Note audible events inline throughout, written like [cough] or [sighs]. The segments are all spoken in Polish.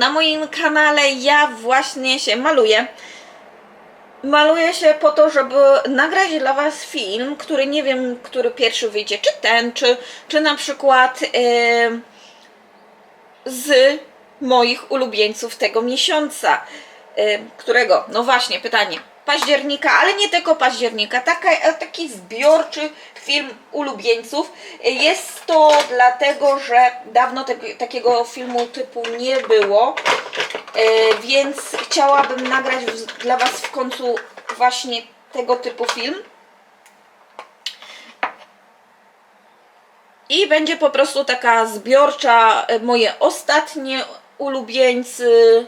na moim kanale. Ja właśnie się maluję. Maluję się po to, żeby nagrać dla Was film, który nie wiem, który pierwszy wyjdzie, czy ten, czy, czy na przykład em, z moich ulubieńców tego miesiąca. Em, którego? No właśnie, pytanie. Października, ale nie tylko października, taka, e, taki zbiorczy film ulubieńców. Jest to dlatego, że dawno te, takiego filmu typu nie było, e, więc chciałabym nagrać dla Was w końcu właśnie tego typu film. I będzie po prostu taka zbiorcza, e, moje ostatnie ulubieńcy,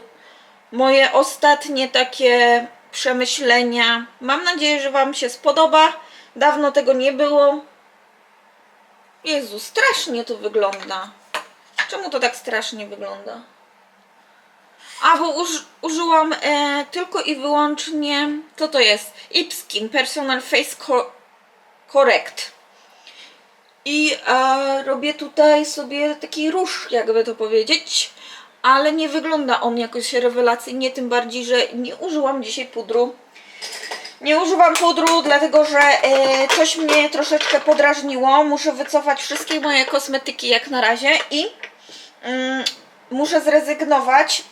moje ostatnie takie przemyślenia. Mam nadzieję, że Wam się spodoba. Dawno tego nie było. Jezu, strasznie to wygląda. Czemu to tak strasznie wygląda? A, bo uż, użyłam e, tylko i wyłącznie, co to jest? Ipskin Personal Face Co- Correct. I e, robię tutaj sobie taki róż, jakby to powiedzieć, ale nie wygląda on jakoś rewelacyjnie, tym bardziej, że nie użyłam dzisiaj pudru. Nie używam pudru, dlatego że e, coś mnie troszeczkę podrażniło. Muszę wycofać wszystkie moje kosmetyki jak na razie i mm, muszę zrezygnować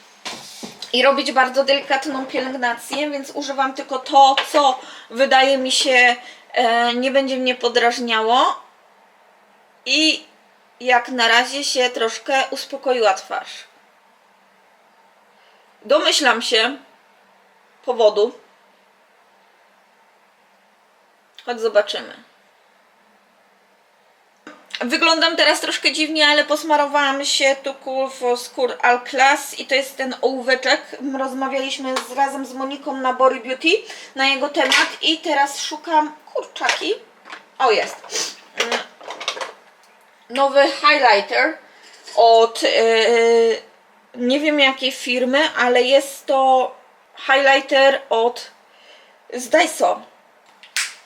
i robić bardzo delikatną pielęgnację, więc używam tylko to, co wydaje mi się e, nie będzie mnie podrażniało. I jak na razie się troszkę uspokoiła twarz. Domyślam się powodu. Chodź zobaczymy. Wyglądam teraz troszkę dziwnie, ale posmarowałam się tu Cool for Skur All Class i to jest ten ołóweczek. Rozmawialiśmy z, razem z Moniką na Bory Beauty na jego temat i teraz szukam kurczaki. O, jest. Mm. Nowy highlighter od yy, nie wiem jakiej firmy, ale jest to highlighter od z Daiso.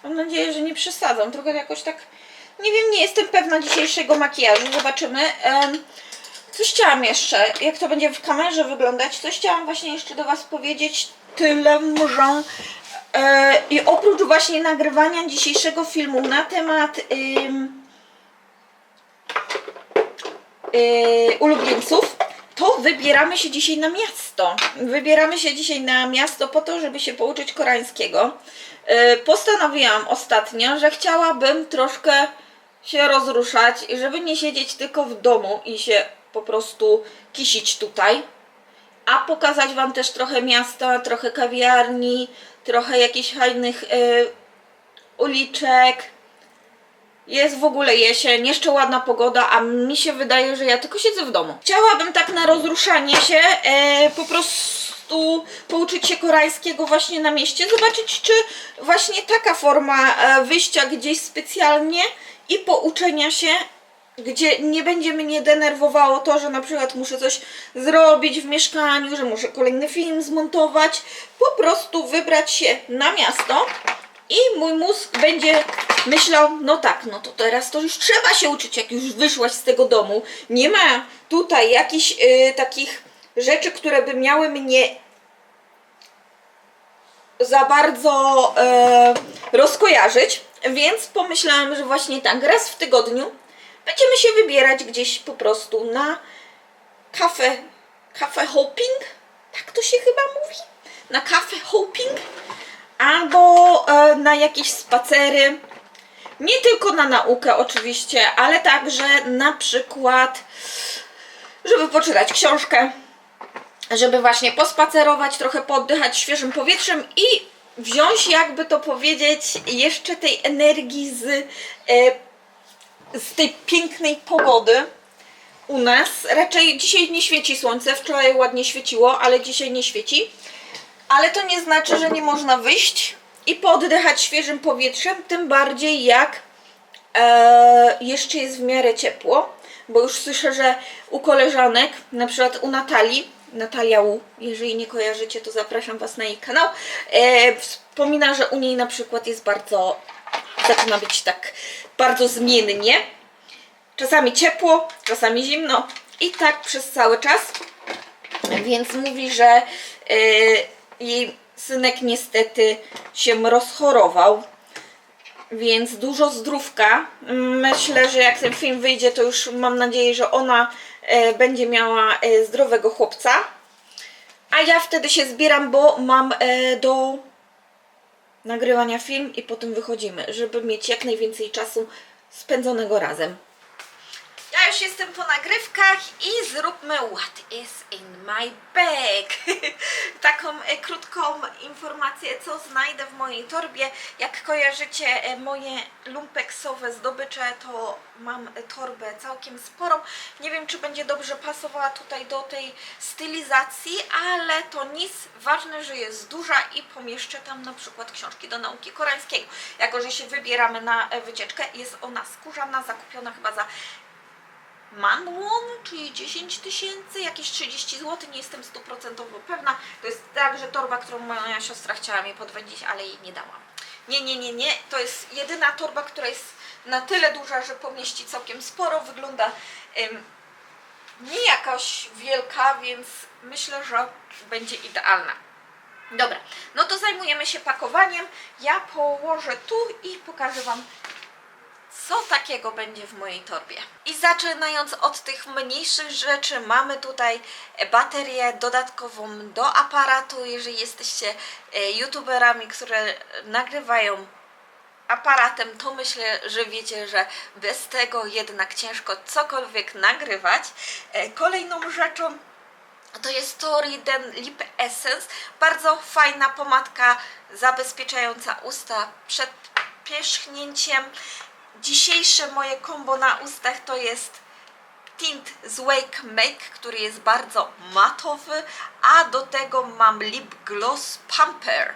Mam nadzieję, że nie przesadzam. Trochę jakoś tak. Nie wiem, nie jestem pewna dzisiejszego makijażu. Zobaczymy. Coś chciałam jeszcze, jak to będzie w kamerze wyglądać, coś chciałam właśnie jeszcze do Was powiedzieć. Tyle, że. E, I oprócz właśnie nagrywania dzisiejszego filmu na temat yy, ulubieńców, to wybieramy się dzisiaj na miasto. Wybieramy się dzisiaj na miasto po to, żeby się pouczyć koreańskiego. Yy, postanowiłam ostatnio, że chciałabym troszkę się rozruszać i żeby nie siedzieć tylko w domu i się po prostu kisić tutaj, a pokazać Wam też trochę miasta, trochę kawiarni, trochę jakichś fajnych yy, uliczek, jest w ogóle jesień, jeszcze ładna pogoda, a mi się wydaje, że ja tylko siedzę w domu. Chciałabym tak na rozruszanie się e, po prostu pouczyć się koreańskiego właśnie na mieście, zobaczyć czy właśnie taka forma e, wyjścia gdzieś specjalnie i pouczenia się gdzie nie będzie mnie denerwowało to, że na przykład muszę coś zrobić w mieszkaniu, że muszę kolejny film zmontować, po prostu wybrać się na miasto i mój mózg będzie myślał, no tak, no to teraz to już trzeba się uczyć, jak już wyszłaś z tego domu. Nie ma tutaj jakichś y, takich rzeczy, które by miały mnie za bardzo e, rozkojarzyć, więc pomyślałam, że właśnie tak, raz w tygodniu będziemy się wybierać gdzieś po prostu na kafę, kafę hopping, tak to się chyba mówi, na kafę hopping, albo e, na jakieś spacery. Nie tylko na naukę oczywiście, ale także na przykład, żeby poczytać książkę, żeby właśnie pospacerować, trochę poddychać świeżym powietrzem i wziąć, jakby to powiedzieć, jeszcze tej energii z, e, z tej pięknej pogody u nas. Raczej dzisiaj nie świeci słońce, wczoraj ładnie świeciło, ale dzisiaj nie świeci. Ale to nie znaczy, że nie można wyjść i poddychać świeżym powietrzem, tym bardziej jak e, jeszcze jest w miarę ciepło, bo już słyszę, że u koleżanek, na przykład u Natalii, Natalia U, jeżeli nie kojarzycie, to zapraszam Was na jej kanał, e, wspomina, że u niej na przykład jest bardzo, zaczyna być tak bardzo zmiennie. Czasami ciepło, czasami zimno, I tak przez cały czas. Więc mówi, że y, jej synek niestety się rozchorował. Więc dużo zdrówka. Myślę, że jak ten film wyjdzie, to już mam nadzieję, że ona e, będzie miała e, zdrowego chłopca. A ja wtedy się zbieram, bo mam e, do nagrywania film i potem wychodzimy, żeby mieć jak najwięcej czasu spędzonego razem. Ja już jestem po nagrywkach i zróbmy what is in my bag. [laughs] Taką e, krótką informację, co znajdę w mojej torbie. Jak kojarzycie e, moje lumpeksowe zdobycze, to mam torbę całkiem sporą. Nie wiem, czy będzie dobrze pasowała tutaj do tej stylizacji, ale to nic. Ważne, że jest duża i pomieszczę tam na przykład książki do nauki koreańskiego. Jako, że się wybieramy na e, wycieczkę, jest ona skórzana, zakupiona chyba za manwon, czyli 10 tysięcy, jakieś 30 zł, nie jestem stuprocentowo pewna. To jest także torba, którą moja siostra chciała mi podwędzić, ale jej nie dałam. Nie, nie, nie, nie. To jest jedyna torba, która jest na tyle duża, że pomieści całkiem sporo. Wygląda em, nie jakaś wielka, więc myślę, że będzie idealna. Dobra, no to zajmujemy się pakowaniem. Ja położę tu i pokażę Wam co takiego będzie w mojej torbie. I zaczynając od tych mniejszych rzeczy, mamy tutaj baterię dodatkową do aparatu. Jeżeli jesteście e, youtuberami, które nagrywają aparatem, to myślę, że wiecie, że bez tego jednak ciężko cokolwiek nagrywać. E, Kolejną rzeczą to jest Toriden Lip Essence. Bardzo fajna pomadka zabezpieczająca usta przed pierzchnięciem. Dzisiejsze moje kombo na ustach to jest tint z Wake Make, który jest bardzo matowy, a do tego mam Lip Gloss Pumper,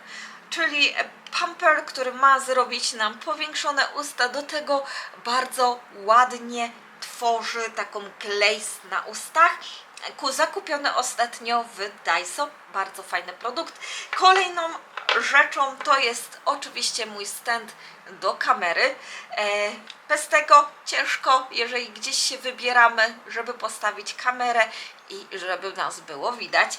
czyli pumper, który ma zrobić nam powiększone usta, do tego bardzo ładnie tworzy taką glaze na ustach. Ku- Zakupiony ostatnio w Daiso, bardzo fajny produkt. Kolejną rzeczą to jest oczywiście mój stand do kamery. E, bez tego ciężko, jeżeli gdzieś się wybieramy, żeby postawić kamerę i żeby nas było widać.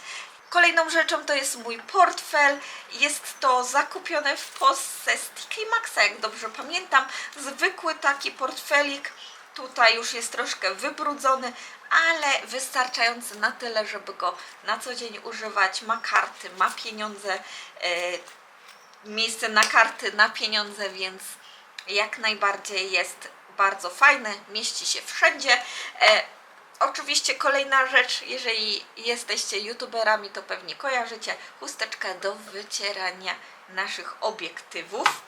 Kolejną rzeczą to jest mój portfel. Jest to zakupione w Polsce z TK Maxa, jak dobrze pamiętam. Zwykły taki portfelik. Tutaj już jest troszkę wybrudzony, ale wystarczający na tyle, żeby go na co dzień używać. Ma karty, ma pieniądze, e, miejsce na karty, na pieniądze, więc jak najbardziej jest bardzo fajny, mieści się wszędzie. E, oczywiście kolejna rzecz, jeżeli jesteście youtuberami, to pewnie kojarzycie chusteczkę do wycierania naszych obiektywów.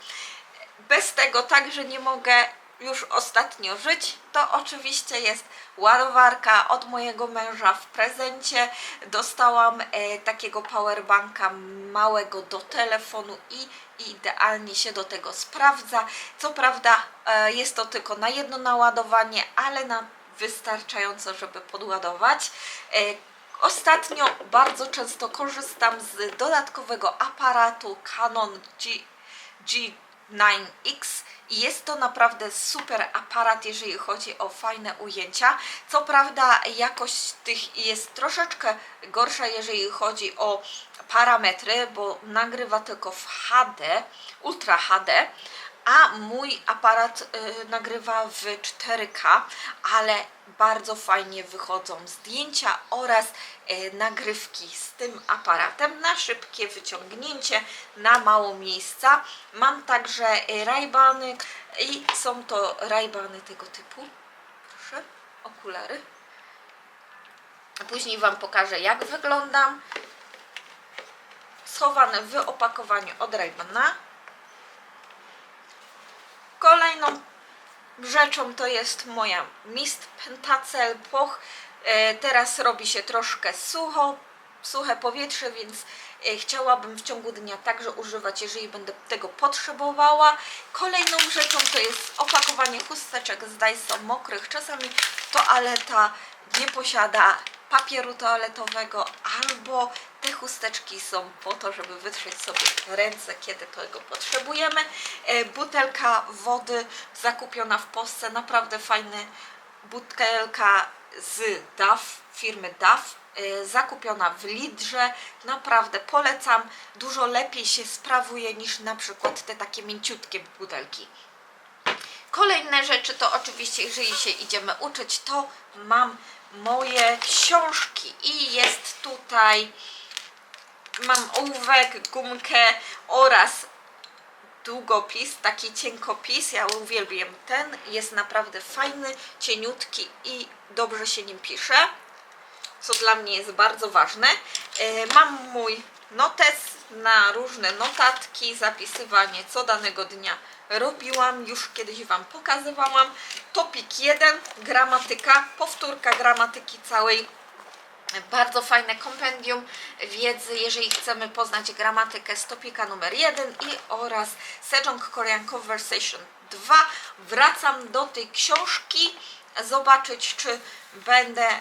Bez tego także nie mogę już ostatnio żyć. To oczywiście jest ładowarka od mojego męża w prezencie. Dostałam e, takiego powerbanka małego do telefonu i idealnie się do tego sprawdza. Co prawda e, jest to tylko na jedno naładowanie, ale na wystarczająco, żeby podładować. E, Ostatnio bardzo często korzystam z dodatkowego aparatu Canon G, G9X i jest to naprawdę super aparat, jeżeli chodzi o fajne ujęcia. Co prawda jakość tych jest troszeczkę gorsza, jeżeli chodzi o parametry, bo nagrywa tylko w HD, Ultra HD, a mój aparat y, nagrywa w 4K, ale bardzo fajnie wychodzą zdjęcia oraz y, nagrywki z tym aparatem na szybkie wyciągnięcie, na mało miejsca. Mam także y, rajbany i są to rajbany tego typu. Proszę, okulary. Później Wam pokażę jak wyglądam. Schowane w opakowaniu od Raybana. Kolejną rzeczą to jest moja mist Pentacel Poch. E, Teraz robi się troszkę sucho, suche powietrze, więc e, chciałabym w ciągu dnia także używać, jeżeli będę tego potrzebowała. Kolejną rzeczą to jest opakowanie chusteczek z Dyson mokrych. Czasami toaleta nie posiada papieru toaletowego albo te chusteczki są po to, żeby wytrzeć sobie ręce, kiedy tego potrzebujemy. E, Butelka wody zakupiona w Polsce, naprawdę fajny butelka z DAF, firmy DAF, y, zakupiona w Lidrze. Naprawdę polecam. Dużo lepiej się sprawuje niż na przykład te takie mięciutkie butelki. Kolejne rzeczy to oczywiście, jeżeli się idziemy uczyć, to mam moje książki i jest tutaj mam ołówek, gumkę oraz długopis, taki cienkopis, ja uwielbiam ten, jest naprawdę fajny, cieniutki i dobrze się nim pisze, co dla mnie jest bardzo ważne. E, Mam mój notes na różne notatki, zapisywanie co danego dnia robiłam, już kiedyś Wam pokazywałam. Topik 1, gramatyka, powtórka gramatyki całej bardzo fajne kompendium wiedzy, jeżeli chcemy poznać gramatykę z topika numer 1 i oraz Sejong Korean Conversation 2. Wracam do tej książki, zobaczyć czy będę, e,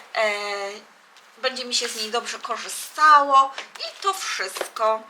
będzie mi się z niej dobrze korzystało i to wszystko.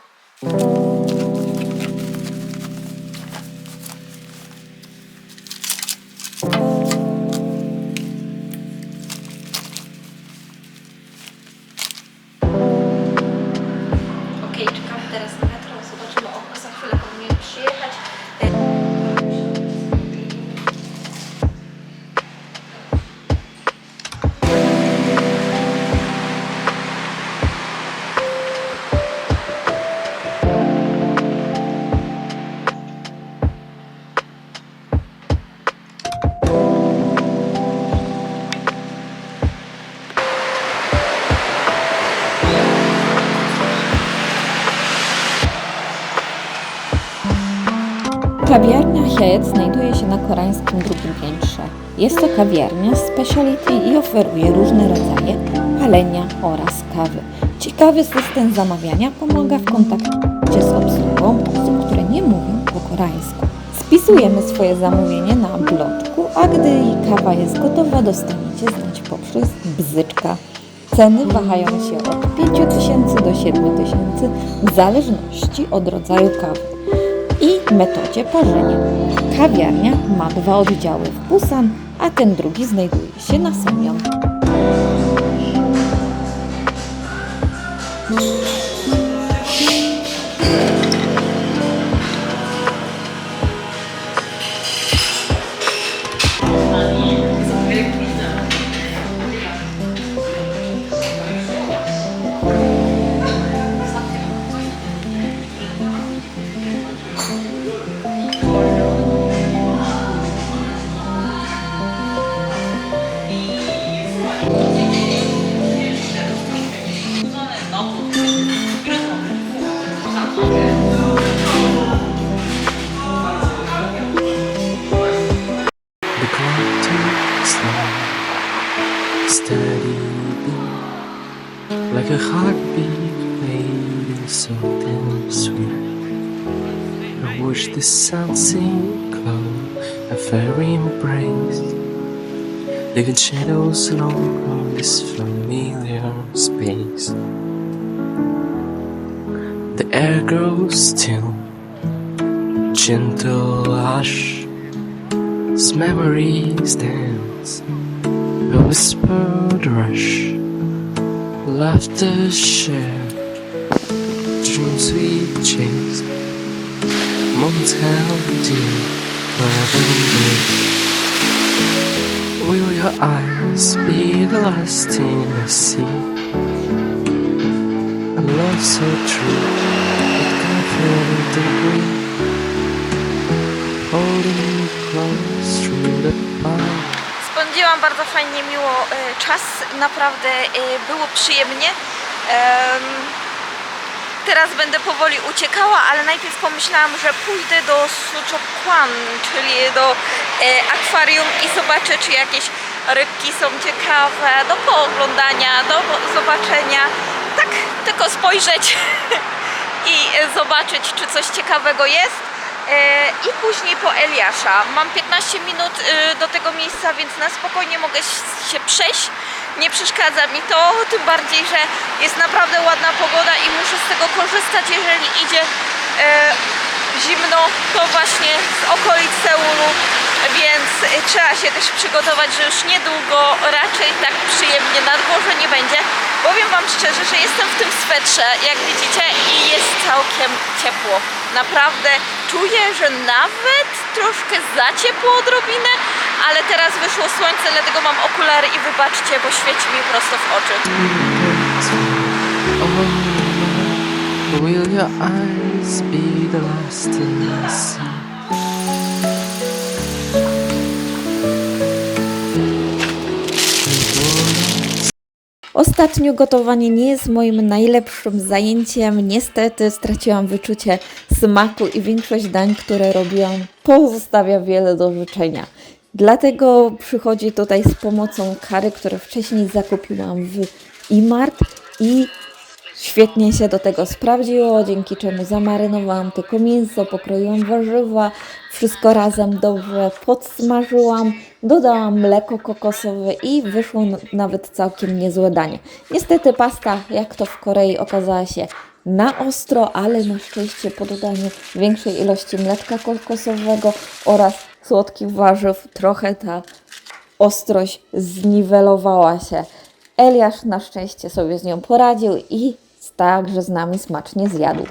Znajduje się na koreańskim drugim piętrze. Jest to kawiarnia specialty i oferuje różne rodzaje palenia oraz kawy. Ciekawy system zamawiania pomaga w kontakcie z obsługą osób, które nie mówią po koreańsku. Spisujemy swoje zamówienie na bloczku, a gdy kawa jest gotowa, dostaniecie znać poprzez bzyczka. Ceny wahają się od 5000 do 7000 w zależności od rodzaju kawy i metodzie parzenia. Kawiarnia ma dwa oddziały w Busan, a ten drugi znajduje się na Semyon. A heartbeat made so damn sweet. I watch the sun sink glow, a fairy embrace, leaving shadows alone on this familiar space. The air grows still, gentle hush. As memories dance, a whispered rush, laughter shared, dreams we chase, moments held dear, forever and Will your eyes be the last thing I see? A love so true, it can feel degree. Holding Spędziłam bardzo fajnie, miło e, czas, naprawdę e, było przyjemnie. Em, Teraz będę powoli uciekała, ale najpierw pomyślałam, że pójdę do Suchokwan, czyli do e, akwarium i zobaczę, czy jakieś rybki są ciekawe do pooglądania, do zobaczenia. Tak, tylko spojrzeć [laughs] i zobaczyć, czy coś ciekawego jest. E, I później po Eliasza. Mam 15 minut e, do tego miejsca, więc na spokojnie mogę się przejść. Nie przeszkadza mi to, tym bardziej, że jest naprawdę ładna pogoda i muszę z tego korzystać, jeżeli idzie e, zimno, to właśnie z okolic Seulu więc y, trzeba się też przygotować, że już niedługo raczej tak przyjemnie na dworze nie będzie. Powiem Wam szczerze, że jestem w tym swetrze, jak widzicie, i jest całkiem ciepło. Naprawdę czuję, że nawet troszkę za ciepło odrobinę, ale teraz wyszło słońce, dlatego mam okulary i wybaczcie, bo świeci mi prosto w oczy. Oh, will your eyes be the last to see? Ostatnio gotowanie nie jest moim najlepszym zajęciem. Niestety straciłam wyczucie smaku i większość dań, które robiłam, pozostawia wiele do życzenia. Dlatego przychodzi tutaj z pomocą kary, które wcześniej zakupiłam w Imart i Świetnie się do tego sprawdziło, dzięki czemu zamarynowałam tylko mięso, pokroiłam warzywa, wszystko razem dobrze podsmażyłam, dodałam mleko kokosowe i wyszło nawet całkiem niezłe danie. Niestety pasta, jak to w Korei, okazała się na ostro, ale na szczęście po dodaniu większej ilości mleczka kokosowego oraz słodkich warzyw trochę ta ostrość zniwelowała się. Eliasz na szczęście sobie z nią poradził i także z nami smacznie zjadł.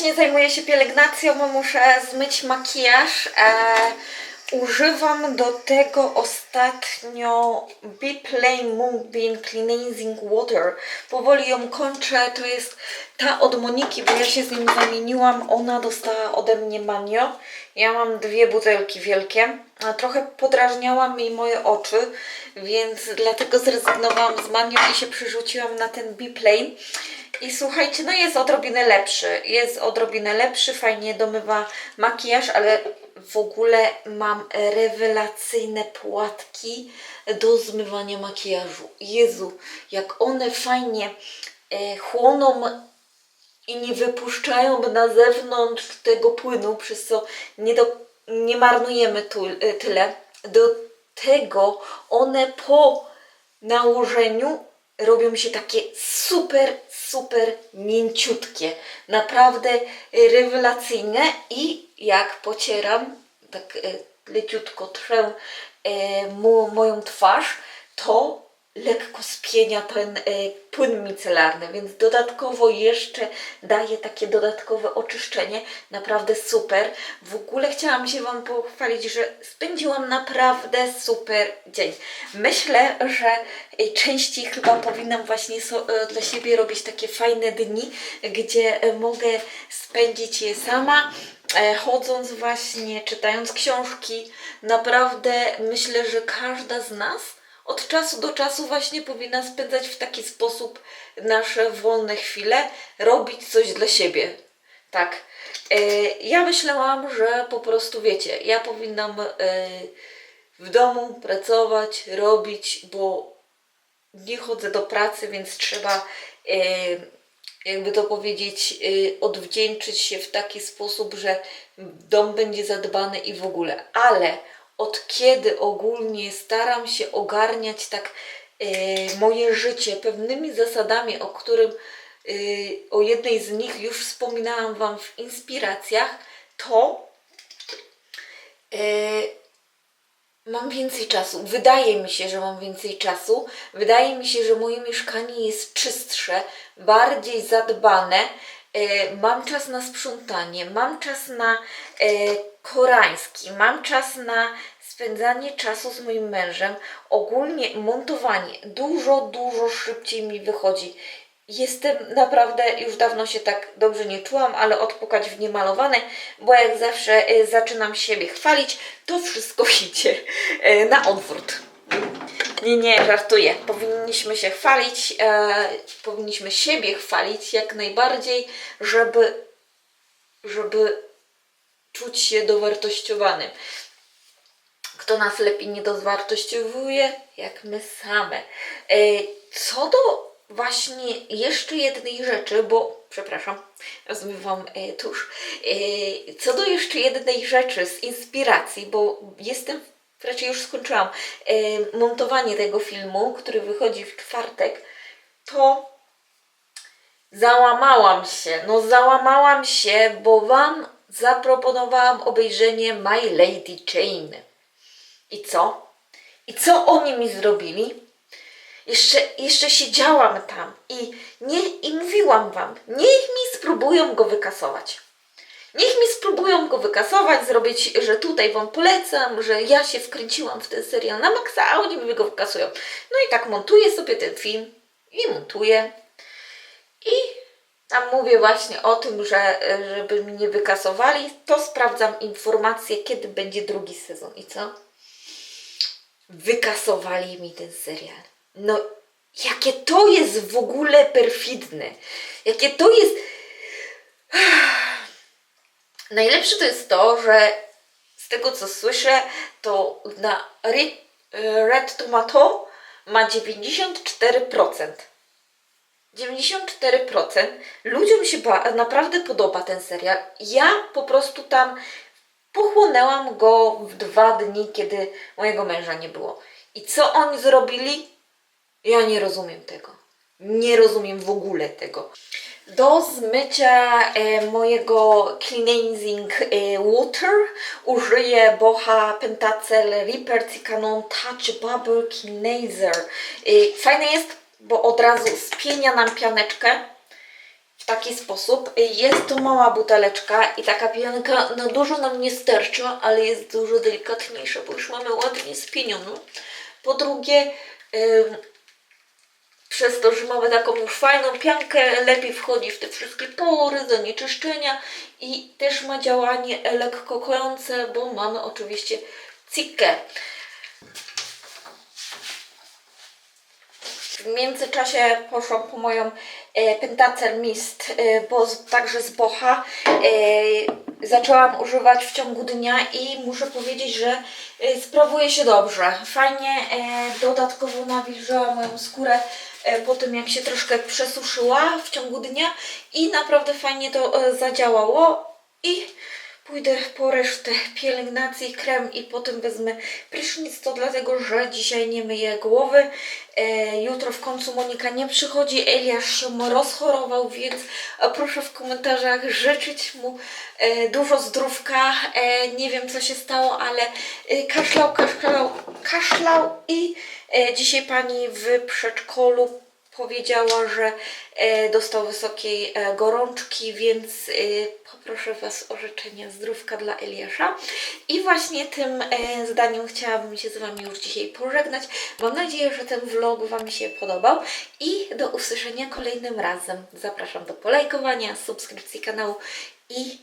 Właśnie zajmuję się pielęgnacją, bo muszę zmyć makijaż. E, używam do tego ostatnio Biplane Moonbeam Cleansing Water. Powoli ją kończę. To jest ta od Moniki, bo ja się z nim zamieniłam. Ona dostała ode mnie manio. Ja mam dwie butelki wielkie. Trochę podrażniała mi moje oczy, więc dlatego zrezygnowałam z manio i się przerzuciłam na ten Biplane. I słuchajcie, no jest odrobinę lepszy. Jest odrobinę lepszy, fajnie domywa makijaż, ale w ogóle mam rewelacyjne płatki do zmywania makijażu. Jezu, jak one fajnie e, chłoną i nie wypuszczają na zewnątrz tego płynu, przez co nie, do, nie marnujemy tu, e, tyle. Do tego one po nałożeniu robią się takie super, super mięciutkie. Naprawdę rewelacyjne i jak pocieram, tak e, leciutko trę e, moją twarz, to lekko spienia ten e, płyn micelarny, więc dodatkowo jeszcze daje takie dodatkowe oczyszczenie. Naprawdę super. W ogóle chciałam się Wam pochwalić, że spędziłam naprawdę super dzień. Myślę, że e, częściej chyba powinnam właśnie so, e, dla siebie robić takie fajne dni, gdzie e, mogę spędzić je sama chodząc właśnie, czytając książki. Naprawdę myślę, że każda z nas od czasu do czasu właśnie powinna spędzać w taki sposób nasze wolne chwile, robić coś dla siebie. Tak. E, ja myślałam, że po prostu wiecie, ja powinnam e, w domu pracować, robić, bo nie chodzę do pracy, więc trzeba, e, jakby to powiedzieć, odwdzięczyć się w taki sposób, że dom będzie zadbany i w ogóle. Ale od kiedy ogólnie staram się ogarniać tak e, moje życie pewnymi zasadami, o którym e, o jednej z nich już wspominałam Wam w inspiracjach, to e, mam więcej czasu. Wydaje mi się, że mam więcej czasu. Wydaje mi się, że moje mieszkanie jest czystsze, bardziej zadbane. Mam czas na sprzątanie, mam czas na koreański, mam czas na spędzanie czasu z moim mężem. Ogólnie montowanie dużo, dużo szybciej mi wychodzi. Jestem naprawdę, już dawno się tak dobrze nie czułam, ale odpukać w niemalowane, bo jak zawsze e, zaczynam siebie chwalić, to wszystko [laughs] idzie e, na odwrót. Nie, nie, żartuję. Powinniśmy się chwalić, e, powinniśmy siebie chwalić jak najbardziej, żeby, żeby czuć się dowartościowanym. Kto nas lepiej nie dowartościowuje? Jak my same. E, co do właśnie jeszcze jednej rzeczy, bo przepraszam, zmywam e, tusz. E, co do jeszcze jednej rzeczy z inspiracji, bo jestem, raczej już skończyłam montowanie tego filmu, który wychodzi w czwartek, to załamałam się. No załamałam się, bo Wam zaproponowałam obejrzenie My Lady Jane. I co? I co oni mi zrobili? Jeszcze, jeszcze siedziałam tam i, nie, i mówiłam wam, niech mi spróbują go wykasować. Niech mi spróbują go wykasować, zrobić, że tutaj wam polecam, że ja się wkręciłam w ten serial na maksa, a oni mi go wykasują. No i tak montuję sobie ten film i montuję. I tam mówię właśnie o tym, że żeby mnie wykasowali, to sprawdzam informacje, kiedy będzie drugi sezon. I co? Wykasowali mi ten serial. No, jakie to jest w ogóle perfidne. Jakie to jest. [sighs] Najlepsze to jest to, że z tego co słyszę, to na Red, Tomato ma 94%. 94%. Ludziom się naprawdę podoba ten serial. Ja po prostu tam pochłonęłam go w dwa dni, kiedy mojego męża nie było. I co oni zrobili? Ja nie rozumiem tego. Nie rozumiem w ogóle tego. Do zmycia e, mojego cleansing e, water użyję Boha Pentacel Reaper Canon Touch Bubble Cleanser. E, fajne jest, bo od razu spienia nam pianeczkę taki sposób. Jest to mała buteleczka i taka pianka na dużo nam nie stercza, ale jest dużo delikatniejsza, bo już mamy ładnie spienioną. Po drugie, ym, przez to, że mamy taką już fajną piankę, lepiej wchodzi w te wszystkie pory, zanieczyszczenia i też ma działanie lekko kojące, bo mamy oczywiście cikę. W międzyczasie poszłam po moją e, Pentacel Mist, e, bo z, także z Bocha. E, zaczęłam używać w ciągu dnia i muszę powiedzieć, że e, sprawuje się dobrze. Fajnie e, dodatkowo nawilżyła moją skórę e, po tym, jak się troszkę przesuszyła w ciągu dnia i naprawdę fajnie to e, zadziałało. I Pójdę po resztę pielęgnacji, krem i potem wezmę prysznic, to dlatego, że dzisiaj nie myję głowy. E, jutro w końcu Monika nie przychodzi, Eliasz się rozchorował, więc e, proszę w komentarzach życzyć mu e, dużo zdrówka. E, nie wiem co się stało, ale e, kaszlał, kaszlał, kaszlał i e, dzisiaj pani w przedszkolu powiedziała, że e, dostał wysokiej e, gorączki, więc e, poproszę Was o życzenie zdrówka dla Eliasza. I właśnie tym zdaniem chciałabym się z Wami już dzisiaj pożegnać. Mam nadzieję, że ten vlog Wam się podobał i do usłyszenia kolejnym razem. Zapraszam do polajkowania, subskrypcji kanału i